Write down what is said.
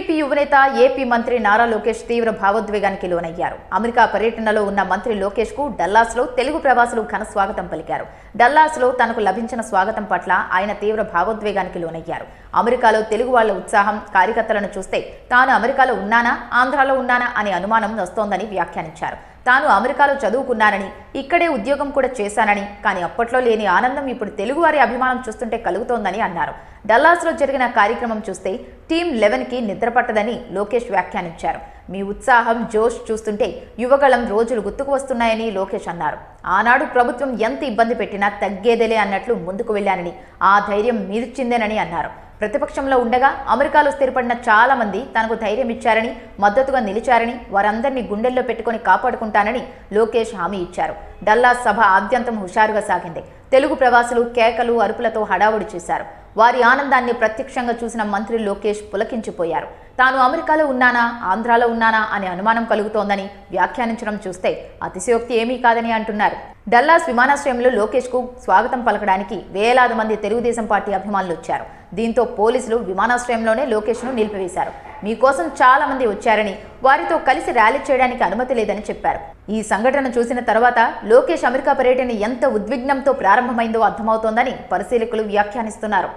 TDP యువనేత AP మంత్రి నారా లోకేష్ తీవ్ర భావోద్వేగానికి లోనయ్యారు. అమెరికా పర్యటనలో ఉన్న మంత్రి లోకేష్కు డల్లాస్లో తెలుగు ప్రవాసులు ఘన స్వాగతం పలికారు. డల్లాస్లో తనకు లభించిన స్వాగతం పట్ల ఆయన తీవ్ర భావోద్వేగానికి లోనయ్యారు. అమెరికాలో తెలుగు వాళ్ళ ఉత్సాహం కార్యకర్తలను చూస్తే తాను అమెరికాలో ఉన్నానా ఆంధ్రాలో ఉన్నానా అనే అనుమానం వస్తోందని వ్యాఖ్యానించారు. తాను అమెరికాలో చదువుకున్నానని ఇక్కడే ఉద్యోగం కూడా చేశానని కానీ అప్పట్లో లేని ఆనందం ఇప్పుడు తెలుగువారి అభిమానం చూస్తుంటే కలుగుతోందని అన్నారు. డల్లాస్లో జరిగిన కార్యక్రమం చూస్తే టీం లెవెన్కి నిద్రపట్టదని లోకేష్ వ్యాఖ్యానించారు. మీ ఉత్సాహం జోష్ చూస్తుంటే యువగళం రోజులు గుర్తుకు వస్తున్నాయని లోకేష్ అన్నారు. ఆనాడు ప్రభుత్వం ఎంత ఇబ్బంది పెట్టినా తగ్గేదేలే అన్నట్లు ముందుకు వెళ్ళానని ఆ ధైర్యం మీరిచ్చిందేనని అన్నారు. ప్రతిపక్షంలో ఉండగా అమెరికాలో స్థిరపడిన చాలా మంది తనకు ధైర్యం ఇచ్చారని మద్దతుగా నిలిచారని వారందరినీ గుండెల్లో పెట్టుకొని కాపాడుకుంటానని లోకేష్ హామీ ఇచ్చారు. డల్లాస్ సభ ఆద్యంతం హుషారుగా సాగింది. తెలుగు ప్రవాసులు కేకలు అరుపులతో హడావుడి చేశారు. వారి ఆనందాన్ని ప్రత్యక్షంగా చూసిన మంత్రి లోకేష్ పులకించిపోయారు. తాను అమెరికాలో ఉన్నానా ఆంధ్రాలో ఉన్నానా అనే అనుమానం కలుగుతోందని వ్యాఖ్యానించడం చూస్తే అతిశయోక్తి ఏమీ కాదని అంటున్నారు. డల్లాస్ విమానాశ్రయంలో లోకేష్కు స్వాగతం పలకడానికి వేలాది మంది తెలుగుదేశం పార్టీ అభిమానులు వచ్చారు. దీంతో పోలీసులు విమానాశ్రయంలోనే లోకేష్ను నిలిపివేశారు. మీకోసం చాలా మంది వచ్చారని వారితో కలిసి ర్యాలీ చేయడానికి అనుమతి లేదని చెప్పారు. ఈ సంఘటన చూసిన తర్వాత లోకేష్ అమెరికా పర్యటన ఎంత ఉద్విగ్నంతో ప్రారంభమైందో అర్థమవుతోందని పరిశీలకులు వ్యాఖ్యానిస్తున్నారు.